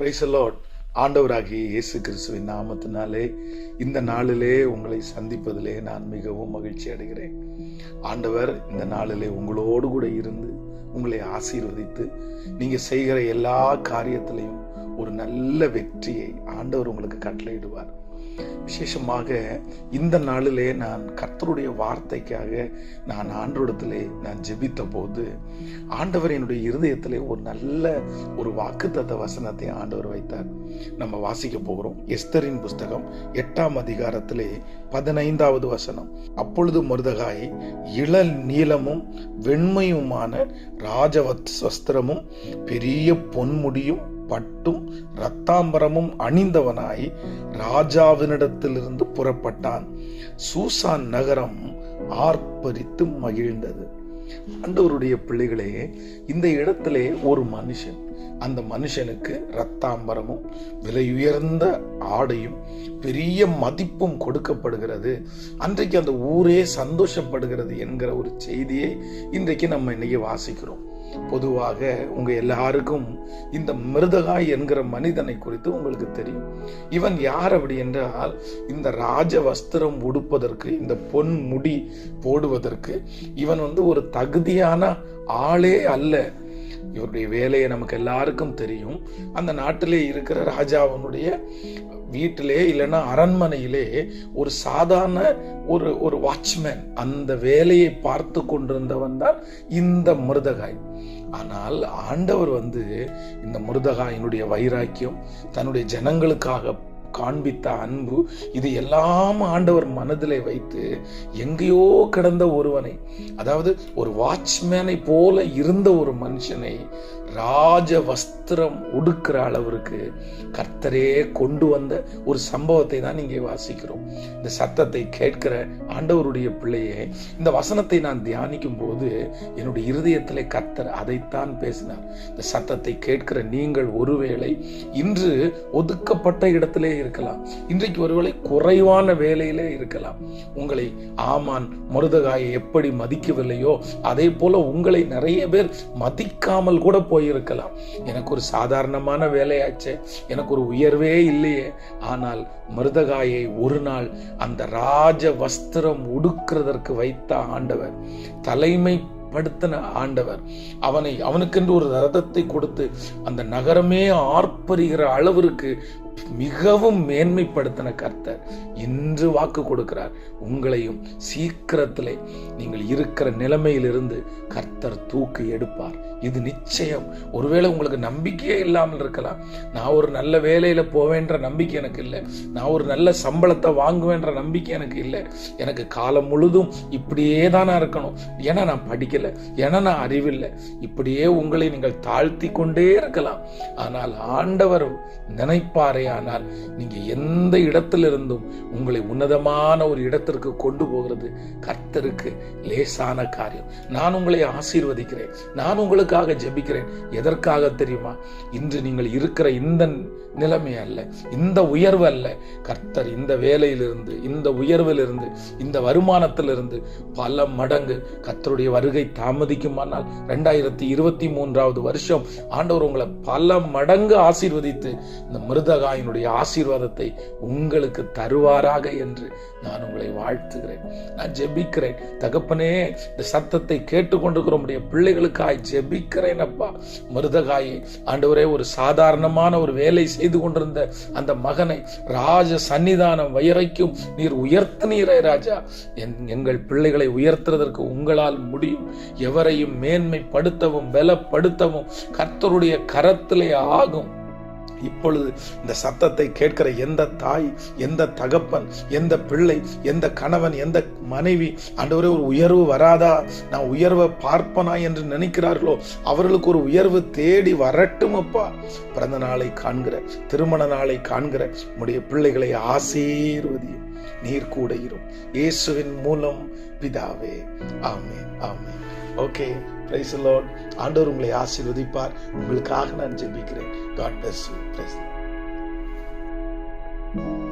Price ஆண்டவராகிய இயேசு கிறிஸ்துவின் நாமத்தினாலே இந்த நாளிலே உங்களை சந்திப்பதிலே நான் மிகவும் மகிழ்ச்சி அடைகிறேன். ஆண்டவர் இந்த நாளிலே உங்களோடு கூட இருந்து உங்களை ஆசீர்வதித்து நீங்க செய்கிற எல்லா காரியத்திலையும் ஒரு நல்ல வெற்றியை ஆண்டவர் உங்களுக்கு கட்டளையிடுவார். விசேஷமாக இந்த நாளிலே நான் கர்த்தருடைய வார்த்தைக்காக நான் ஆண்டோடத்திலே நான் ஜெபித்த போது ஆண்டவர் என்னுடைய இருதயத்திலே ஒரு நல்ல ஒரு வாக்குத்தத்த வசனத்தை ஆண்டவர் வைத்தார். நம்ம வாசிக்க போகிறோம். எஸ்தரின் புஸ்தகம் எட்டாம் அதிகாரத்திலே பதினைந்தாவது வசனம். அப்பொழுது மருதகாய் இள நீளமும் வெண்மையுமான ராஜவத் வஸ்திரமும் பெரிய பொன்முடியும் பட்டும் இரத்தாம்பரமும் அணிந்தவனாய் ராஜாவினிடத்திலிருந்து புறப்பட்டான். சூசான் நகரம் ஆர்ப்பரித்து மகிழ்ந்தது. ஆண்டவருடைய பிள்ளைகளே இந்த இடத்திலே ஒரு மனுஷன் அந்த மனுஷனுக்கு ரத்தாம்பரமும் விலையுயர்ந்த ஆடையும் பெரிய மதிப்பும் கொடுக்கப்படுகிறது. அன்றைக்கு அந்த ஊரே சந்தோஷப்படுகிறது என்கிற ஒரு செய்தியை இன்றைக்கு நம்ம இன்னைக்கு வாசிக்கிறோம். பொதுவாக உங்க எல்லாருக்கும் இந்த மிருதகாய் என்கிற மனிதனை குறித்து உங்களுக்கு தெரியும். இவன் யார் அப்படி என்றால் இந்த ராஜ வஸ்திரம் உடுப்பதற்கு இந்த பொன் முடி போடுவதற்கு இவன் வந்து ஒரு தகுதியான ஆளே அல்ல. இவருடைய வேலையை நமக்கு எல்லாருக்கும் தெரியும். அந்த நாட்டிலே இருக்கிற ராஜாவனுடைய வீட்டிலே இல்லைன்னா அரண்மனையிலே ஒரு சாதாரண ஒரு ஒரு வாட்ச்மேன் அந்த வேலையை பார்த்து கொண்டிருந்தவன் தான் இந்த மிருதகாய். ஆனால் ஆண்டவர் வந்து இந்த மிருதகாயினுடைய வைராக்கியம் தன்னுடைய ஜனங்களுக்காக காண்பித்த அன்பு இது எல்லாம் ஆண்டவர் மனதில் வைத்து எங்கேயோ கிடந்த ஒருவனை அதாவது ஒரு வாட்ச்மேனை போல இருந்த ஒரு மனுஷனை ராஜ வஸ்திரம் உடுக்கிற அளவிற்கு கர்த்தரே கொண்டு வந்த ஒரு சம்பவத்தை தான் இங்கே வாசிக்கிறோம். இந்த சத்தத்தை கேட்கிற ஆண்டவருடைய பிள்ளையே இந்த வசனத்தை நான் தியானிக்கும் போது என்னுடைய இருதயத்தில் கர்த்தர் அதைத்தான் பேசினார். இந்த சத்தத்தை கேட்கிற நீங்கள் ஒருவேளை இன்று ஒதுக்கப்பட்ட இடத்திலே இருக்கலாம். இன்றைக்கு ஒருவேளை குறைவான வேலையிலே இருக்கலாம். உங்களை ஆமான் மருதகாயை எப்படி மதிக்கவில்லையோ அதே போல உங்களை நிறைய பேர் மதிக்காமல் கூட போய் போயிருக்கலாம். எனக்கு ஒரு சாதாரணமான வேலையாச்சே எனக்கு ஒரு உயர்வே இல்லையே. ஆனால் மருதகாயை ஒரு நாள் அந்த ராஜ வஸ்திரம் உடுக்கிறதற்கு வைத்த ஆண்டவர் தலைமை படுத்தின ஆண்டவர் அவனை அவனுக்கென்று ஒரு ரதத்தை கொடுத்து அந்த நகரமே ஆர்ப்பரிகிற அளவிற்கு மிகவும் மேன்மைப்படுத்தின கர்த்தர் இன்று வாக்கு கொடுக்கிறார். உங்களையும் சீக்கிரத்திலே நீங்கள் இருக்கிற நிலைமையிலிருந்து கர்த்தர் தூக்கி எடுப்பார். இது நிச்சயம். ஒருவேளை உங்களுக்கு நம்பிக்கையே இல்லாமல் இருக்கலாம். நான் ஒரு நல்ல வேலையில போவேன்ற நம்பிக்கை எனக்கு இல்லை. நான் ஒரு நல்ல சம்பளத்தை வாங்குவேன்ற நம்பிக்கை எனக்கு இல்லை. எனக்கு காலம் முழுதும் இப்படியே தானா இருக்கணும். ஏன்னா நான் படிக்கல. ஏன்னா நான் அறிவில்லை. இப்படியே உங்களை நீங்கள் தாழ்த்தி கொண்டே இருக்கலாம். ஆனால் ஆண்டவர் நினைப்பாரே ஆனால் நீங்கள் எந்த இடத்திலிருந்தும் உங்களை உன்னதமான ஒரு இடத்திற்கு கொண்டு போகிறது கர்த்தருக்கு லேசான காரியம். நான் உங்களை ஆசீர்வதிக்கிறேன். நான் உங்களுக்காக ஜெபிக்கிறேன். எதற்காக தெரியுமா? இன்று நீங்கள் இருக்கிற இந்த நிலைமை அல்ல இந்த உயர்வு அல்ல. கர்த்தர் இந்த வேலையிலிருந்து இந்த உயர்விலிருந்து இந்த வருமானத்திலிருந்து பல மடங்கு கர்த்தருடைய வருகை தாமதிக்குமானால் ரெண்டாயிரத்தி இருபத்தி மூன்றாவது வருஷம் ஆண்டவர் உங்களை பல மடங்கு ஆசீர்வதித்து இந்த மிருதகா மிருதகாயினுடைய ஆசீர்வாதத்தை உங்களுக்கு தருவாராக என்று நான் உங்களை வாழ்த்துகிறேன். நான் ஜெபிக்கிறேன். தகப்பனே இந்த சத்தத்தை கேட்டுக்கொண்டிருக்கிற உடைய பிள்ளைகளுக்காய் ஜெபிக்கிறேன் அப்பா. மருதகாயை ஆண்டவரே ஒரு சாதாரணமான ஒரு வேலை செய்து கொண்டிருந்த அந்த மகனை ராஜ சன்னிதானம் வயரைக்கும் நீர் உயர்த்தினீரே ராஜா. எங்கள் பிள்ளைகளை உயர்த்துறதற்கு உங்களால் முடியும். எவரையும் மேன்மைப்படுத்தவும் பலப்படுத்தவும் கர்த்தருடைய கரத்திலே ஆகும். இப்பொழுது இந்த சத்தத்தை கேட்கிற எந்த தாய் எந்த தகப்பன் எந்த பிள்ளை எந்த கணவன் எந்த மனைவி ஆண்டவரே ஒரு உயர்வு வராதா? நான் உயர்வை பார்ப்பனா என்று நினைக்கிறார்களோ? அவர்களுக்கு ஒரு உயர்வு தேடி வரட்டும் அப்பா. பிறந்த நாளை காண்கிற திருமண நாளை காண்கிற உடைய பிள்ளைகளை ஆசீர்வதியும். நீர் கூட இரும். இயேசுவின் மூலம் பிதாவே. ஆமே ஆமே ஓகே பிரைஸ் லார்ட் ஆண்டவர் உங்களை ஆசீர்வதிப்பார். உங்களுக்காக நான் ஜெபிக்கிறேன். God bless you praise thank